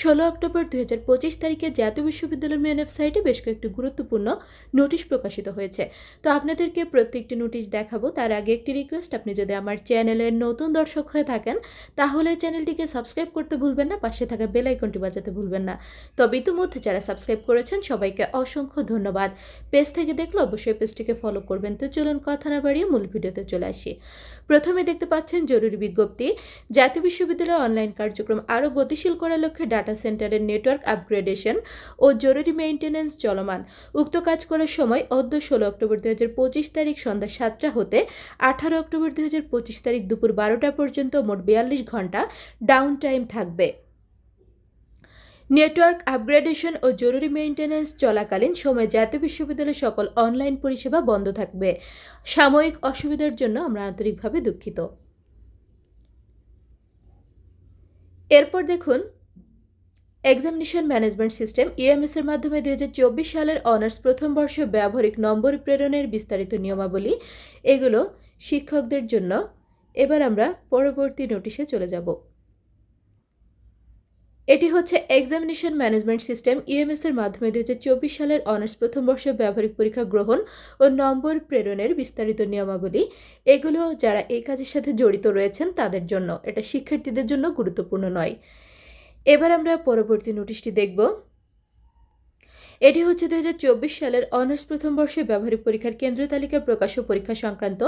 ষোলো অক্টোবর দুই হাজার পঁচিশ তারিখে জাতীয় বিশ্ববিদ্যালয়ের মেন ওয়েবসাইটে বেশ কয়েকটি গুরুত্বপূর্ণ নোটিশ প্রকাশিত হয়েছে। তো আপনাদেরকে প্রত্যেকটি নোটিশ দেখাবো, তার আগে একটি রিকোয়েস্ট আপনি যদি আমার চ্যানেলের নতুন দর্শক হয়ে থাকেন, তাহলে চ্যানেলটিকে সাবস্ক্রাইব করতে ভুলবেন না, পাশে থাকা বেল আইকনটি বাজাতে ভুলবেন না। তবে ইতিমধ্যে যারা সাবস্ক্রাইব করেছেন, সবাইকে অসংখ্য ধন্যবাদ। পেজ থেকে দেখলে অবশ্যই পেজটিকে ফলো করবেন। তো চলুন কথা না বাড়িয়ে মূল ভিডিওতে চলে আসি। প্রথমে দেখতে পাচ্ছেন জরুরি বিজ্ঞপ্তি। জাতীয় বিশ্ববিদ্যালয় অনলাইন কার্যক্রম আরও গতিশীল করার লক্ষ্যে ডাটা সেন্টারের নেটওয়ার্ক আপগ্রেডেশন ও জরুরি মেইনটেন্যান্স চলমান। উক্ত কাজ করার সময় অদ্য ষোলো অক্টোবর দু পঁচিশ তারিখ সন্ধ্যা সাতটা হতে আঠারো অক্টোবর দু পঁচিশ তারিখ দুপুর বারোটা পর্যন্ত মোট বিয়াল্লিশ ঘণ্টা ডাউন টাইম থাকবে। নেটওয়ার্ক আপগ্রেডেশন ও জরুরি মেইনটেন্যান্স চলাকালীন সময় জাতীয় বিশ্ববিদ্যালয়ের সকল অনলাইন পরিষেবা বন্ধ থাকবে। সাময়িক অসুবিধার জন্য আমরা আন্তরিকভাবে দুঃখিত। এরপর দেখুন এক্সামিনেশন ম্যানেজমেন্ট সিস্টেম ইএমএস এর মাধ্যমে দুই হাজার চব্বিশ সালের অনার্স প্রথম বর্ষ ব্যবহারিক নম্বর প্রেরণের বিস্তারিত নিয়মাবলী, এগুলো শিক্ষকদের জন্য। এবার আমরা পরবর্তী নোটিশে চলে যাব। এটি হচ্ছে এক্সামিনেশন ম্যানেজমেন্ট সিস্টেম ইএমএস এর মাধ্যমে চব্বিশ সালের অনার্স প্রথম বর্ষের ব্যবহারিক পরীক্ষা গ্রহণ ও নম্বর প্রেরণের বিস্তারিত নিয়মাবলী, এগুলো যারা এই কাজের সাথে জড়িত রয়েছেন তাদের জন্য। এটা শিক্ষার্থীদের জন্য গুরুত্বপূর্ণ নয়। এবার আমরা পরবর্তী নোটিশটি দেখব। এটি হচ্ছে দু হাজার চব্বিশ সালের অনার্স প্রথম বর্ষে ব্যবহারিক পরীক্ষার কেন্দ্র তালিকা প্রকাশ ও পরীক্ষা সংক্রান্ত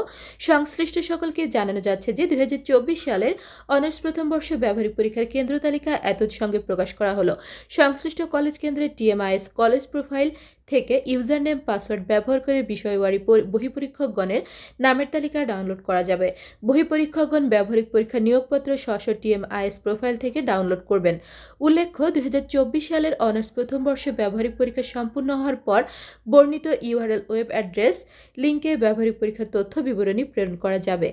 সংশ্লিষ্ট সকলকে জানানো যাচ্ছে যে দুই হাজার চব্বিশ সালের অনার্স প্রথম বর্ষে ব্যবহারিক পরীক্ষার কেন্দ্র তালিকা এত সঙ্গে প্রকাশ করা হলো। সংশ্লিষ্ট কলেজ কেন্দ্রে টিএমআইএস কলেজ প্রোফাইল থেকে ইউজার নেম পাসওয়ার্ড ব্যবহার করে বিষয়ওয়ারি বহিপরীক্ষকগণের নামের তালিকা ডাউনলোড করা যাবে। বহিপরীক্ষকগণ ব্যবহারিক পরীক্ষা নিয়োগপত্র স্ব টিএমআইএস প্রোফাইল থেকে ডাউনলোড করবেন। উল্লেখ্য দু হাজার চব্বিশ সালের অনার্স প্রথম বর্ষে ব্যবহারিক পরীক্ষা সম্পূর্ণ হওয়ার পর বর্ণিত ইউআরএল ওয়েব অ্যাড্রেস লিঙ্কে ব্যবহারিক পরীক্ষার তথ্য বিবরণী প্রেরণ করা যাবে।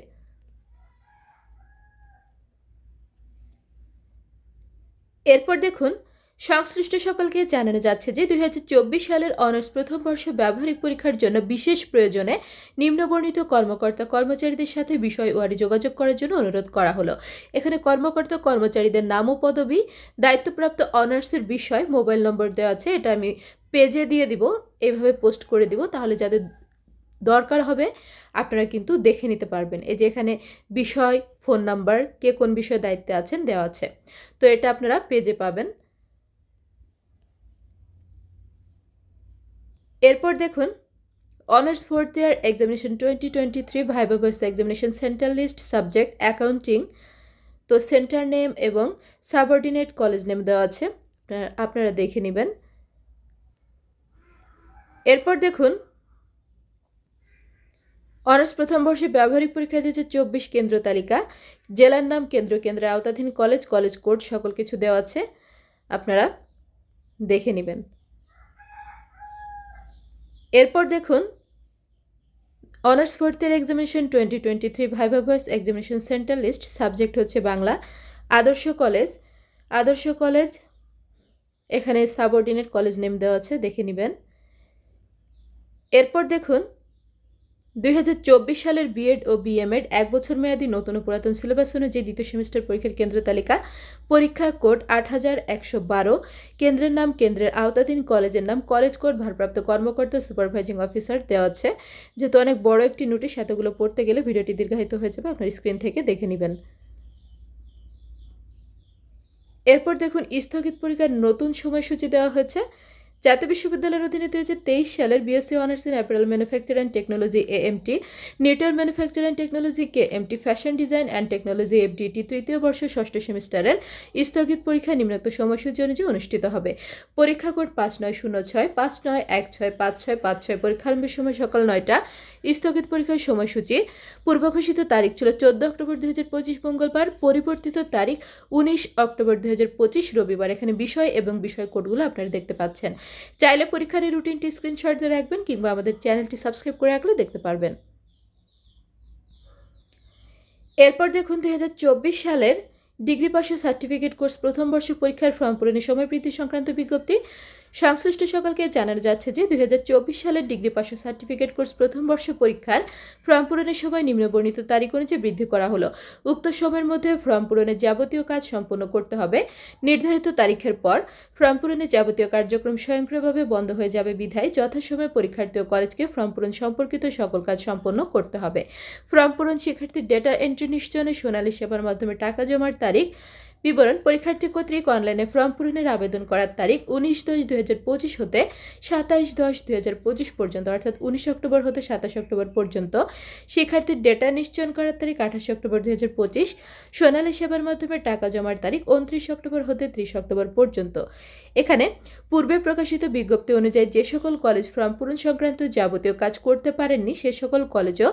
এরপর দেখুন সংশ্লিষ্ট সকলকে জানানো যাচ্ছে যে দু হাজার চব্বিশ সালের অনার্স প্রথম বর্ষ ব্যবহারিক পরীক্ষার জন্য বিশেষ প্রয়োজনে নিম্নবর্ণিত কর্মকর্তা কর্মচারীদের সাথে বিষয় ওয়ারি যোগাযোগ করার জন্য অনুরোধ করা হলো। এখানে কর্মকর্তা কর্মচারীদের নাম ও পদবি, দায়িত্বপ্রাপ্ত অনার্সের বিষয়, মোবাইল নম্বর দেওয়া আছে, এটা আমি পেজে দিয়ে দিব, এভাবে পোস্ট করে দিব, তাহলে যাদের দরকার হবে, আপনারা কিন্তু দেখে নিতে পারবেন। এই যে এখানে বিষয়, ফোন নাম্বার, কে কোন বিষয়ে দায়িত্বে আছেন দেওয়া আছে। তো এটা আপনারা পেজে পাবেন। এরপর দেখুন honours fourth year examination twenty twenty three viva voce examination central list subject accounting তো সেন্টার নেম এবং সাবঅর্ডিনেট কলেজ নেম দেওয়া আছে, আপনারা দেখে নেবেন। এরপর দেখুন অনার্স প্রথম বর্ষে ব্যবহারিক পরীক্ষা দিয়েছে চব্বিশ কেন্দ্র তালিকা, জেলার নাম কেন্দ্র, কেন্দ্রের আওতাধীন কলেজ কলেজ কোর্ট সকল কিছু দেওয়া আছে, আপনারা দেখে নেবেন। এরপর দেখুন honours fourth year examination twenty twenty three viva voce examination central list subject হচ্ছে বাংলা, আদর্শ কলেজ আদর্শ কলেজ এখানে সাবঅর্ডিনেট কলেজ নেম দেওয়া আছে, দেখে নেবেন। এরপর দেখুন দুই হাজার চব্বিশ সালের বিএড ও বিএমএড এক বছর মেয়াদী নতুন পুরাতন সিলেবাস অনুযায়ী দ্বিতীয় সেমিস্টার পরীক্ষার কেন্দ্র তালিকা। পরীক্ষা কোড আট হাজার একশো বারো। কেন্দ্রের নাম কেন্দ্রের আওতাধীন কলেজের নাম কলেজ কোড ভারপ্রাপ্ত কর্মকর্তা, সুপারভাইজিং অফিসার দেওয়া আছে। যেহেতু অনেক বড় একটি নোটিশ, এতগুলো পড়তে গেলে ভিডিওটি দীর্ঘায়িত হয়ে যাবে, আপনার স্ক্রিন থেকে দেখে নেবেন। এরপর দেখুন, স্থগিত পরীক্ষার নতুন সময়সূচি দেওয়া হয়েছে। জাতীয় বিশ্ববিদ্যালয়ের অধীনে দু হাজার তেইশ সালের BSc honours in apparel manufacture and technology A AMT knitwear manufacture and technology K MT fashion design and technology FDT তৃতীয় বর্ষ ষষ্ঠ সেমিস্টারের স্থগিত পরীক্ষা নিম্নোক্ত সময়সূচি অনুযায়ী অনুষ্ঠিত হবে। পরীক্ষা কোড পাঁচ নয় শূন্য ছয়, পাঁচ নয় এক ছয় পাঁচ ছয় পাঁচ ছয় পরীক্ষারম্ভের সময় সকাল নয়টা। স্থগিত পরীক্ষার সময়সূচি, পূর্বঘোষিত তারিখ ছিল চোদ্দ অক্টোবর দু হাজার পঁচিশ মঙ্গলবার, পরিবর্তিত তারিখ উনিশ অক্টোবর দু হাজার পঁচিশ রবিবার। এখানে বিষয় এবং বিষয় কোডগুলো আপনারা দেখতে পাচ্ছেন। চাইলে পরীক্ষার এই রুটিনটি স্ক্রিনশট দিয়ে রাখবেন কিংবা আমাদের চ্যানেলটি সাবস্ক্রাইব করে রাখলে দেখতে পারবেন। এরপর দেখুন দুই হাজার চব্বিশ সালের ডিগ্রি পাশের সার্টিফিকেট কোর্স প্রথম বর্ষে পরীক্ষার ফর্ম পূরণের সময় বৃদ্ধি সংক্রান্ত বিজ্ঞপ্তি। সংশ্লিষ্ট সকলকে জানানো যাচ্ছে যে দুই হাজার চব্বিশ সালের ডিগ্রি ও সার্টিফিকেট কোর্স প্রথম বর্ষ পরীক্ষার ফর্ম পূরণের সময় নিম্নবর্ণিত তারিখ অনুযায়ী বৃদ্ধি করা হলো। উক্ত সময়ের মধ্যে ফর্ম পূরণের যাবতীয় কাজ সম্পন্ন করতে হবে। নির্ধারিত তারিখের পর ফর্ম পূরণের যাবতীয় কার্যক্রম স্বয়ংক্রিয়ভাবে বন্ধ হয়ে যাবে বিধায় যথাসময়ে পরীক্ষার্থী ও কলেজকে ফর্ম পূরণ সম্পর্কিত সকল কাজ সম্পন্ন করতে হবে। ফর্ম পূরণ শিক্ষার্থীর ডেটা এন্ট্রি নিশ্চয়নে সোনালী সেবার মাধ্যমে টাকা জমার তারিখ বিবরণ পরীক্ষার্থী কর্তৃক অনলাইনে ফর্ম পূরণের আবেদন করার তারিখ উনিশ দশ দুই হাজার পঁচিশ হতে সাতাইশ দশ দুই হাজার পঁচিশ পর্যন্ত, অর্থাৎ উনিশ অক্টোবর হতে সাতাশ অক্টোবর পর্যন্ত। শিক্ষার্থীর ডেটা নিশ্চয়ন করার তারিখ আঠাশে অক্টোবর দুই হাজার পঁচিশ। সোনালী সেবার মাধ্যমে টাকা জমার তারিখ উনত্রিশ অক্টোবর হতে ত্রিশ অক্টোবর পর্যন্ত। এখানে পূর্বে প্রকাশিত বিজ্ঞপ্তি অনুযায়ী যে সকল কলেজ ফর্ম পূরণ সংক্রান্ত যাবতীয় কাজ করতে পারেননি, সে সকল কলেজও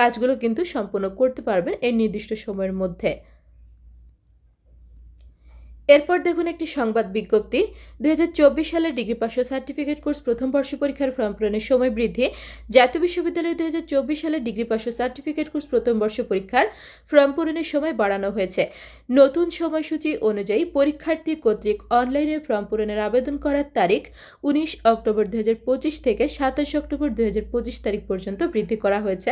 কাজগুলো কিন্তু সম্পূর্ণ করতে পারবেন এই নির্দিষ্ট সময়ের মধ্যে। এরপর দেখুন একটি সংবাদ বিজ্ঞপ্তি। দুই সালের ডিগ্রি ও সার্টিফিকেট কোর্স প্রথম বর্ষ পরীক্ষার ফর্ম পূরণের সময় বৃদ্ধি। জাতীয় বিশ্ববিদ্যালয়ে দুই সালের ডিগ্রি পাস সার্টিফিকেট কোর্স প্রথম বর্ষ পরীক্ষার ফর্ম পূরণের সময় বাড়ানো হয়েছে। নতুন সময়সূচি অনুযায়ী পরীক্ষার্থী কর্তৃক অনলাইনে ফর্ম পূরণের আবেদন করার তারিখ উনিশ অক্টোবর দু হাজার পঁচিশ থেকে সাতাশ অক্টোবর দু হাজার পঁচিশ তারিখ পর্যন্ত বৃদ্ধি করা হয়েছে।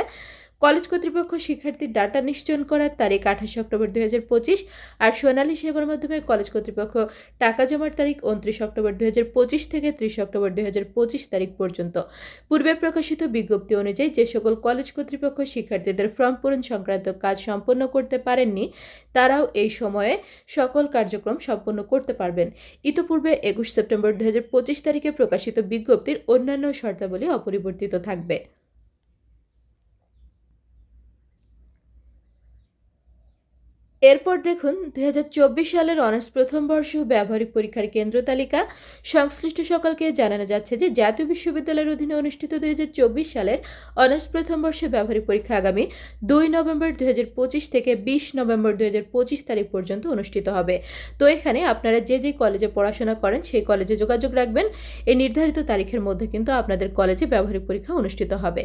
কলেজ কর্তৃপক্ষ শিক্ষার্থীর ডাটা নিশ্চয়ন করার তারিখ আঠাশে অক্টোবর দুই হাজার পঁচিশ আর সোনালী সেবার মাধ্যমে কলেজ কর্তৃপক্ষ টাকা জমার তারিখ উনত্রিশ অক্টোবর দু হাজার পঁচিশ থেকে ত্রিশ অক্টোবর দুই হাজার পঁচিশ তারিখ পর্যন্ত। পূর্বে প্রকাশিত বিজ্ঞপ্তি অনুযায়ী যে সকল কলেজ কর্তৃপক্ষ শিক্ষার্থীদের ফর্ম পূরণ সংক্রান্ত কাজ সম্পন্ন করতে পারেননি, তারাও এই সময়ে সকল কার্যক্রম সম্পন্ন করতে পারবেন। ইতোপূর্বে একুশ সেপ্টেম্বর দু হাজার পঁচিশ তারিখে প্রকাশিত বিজ্ঞপ্তির অন্যান্য শর্তাবলী অপরিবর্তিত থাকবে। এরপর দেখুন, দুই হাজার চব্বিশ সালের অনার্স প্রথম বর্ষ ব্যবহারিক পরীক্ষার কেন্দ্র তালিকা। সংশ্লিষ্ট সকলকে জানানো যাচ্ছে যে, জাতীয় বিশ্ববিদ্যালয়ের অধীনে অনুষ্ঠিত দুই সালের অনার্স প্রথম বর্ষ ব্যবহারিক পরীক্ষা আগামী দুই নভেম্বর দুই হাজার পঁচিশ থেকে বিশ নভেম্বর দুই হাজার পঁচিশ তারিখ পর্যন্ত অনুষ্ঠিত হবে। তো এখানে আপনারা যে যে কলেজে পড়াশোনা করেন, সেই কলেজে যোগাযোগ রাখবেন। এই নির্ধারিত তারিখের মধ্যে কিন্তু আপনাদের কলেজে ব্যবহারিক পরীক্ষা অনুষ্ঠিত হবে।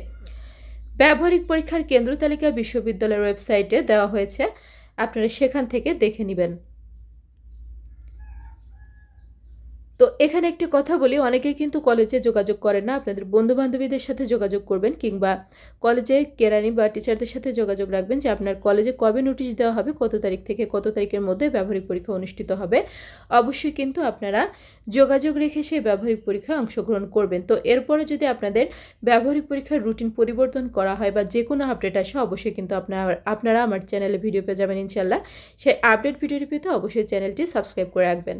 ব্যবহারিক পরীক্ষার কেন্দ্র তালিকা বিশ্ববিদ্যালয়ের ওয়েবসাইটে দেওয়া হয়েছে। আপনারা সেখান থেকে দেখে নেবেন। তো এখানে একটি কথা বলি, অনেকেই কিন্তু কলেজে যোগাযোগ করেন না। আপনাদের বন্ধু বান্ধবীদের সাথে যোগাযোগ করবেন কিংবা কলেজে কেরানি বা টিচারদের সাথে যোগাযোগ রাখবেন যে আপনার কলেজে কবে নোটিশ দেওয়া হবে, কত তারিখ থেকে কত তারিখের মধ্যে ব্যবহারিক পরীক্ষা অনুষ্ঠিত হবে। অবশ্যই কিন্তু আপনারা যোগাযোগ রেখে সেই ব্যবহারিক পরীক্ষায় অংশগ্রহণ করবেন। তো এরপরে যদি আপনাদের ব্যবহারিক পরীক্ষার রুটিন পরিবর্তন করা হয় বা যে কোনো আপডেট আসে, অবশ্যই কিন্তু আপনার, আপনারা আমার চ্যানেলে ভিডিও পেয়ে যাবেন ইনশাল্লাহ সেই আপডেট ভিডিওটি পেতে অবশ্যই চ্যানেলটি সাবস্ক্রাইব করে রাখবেন।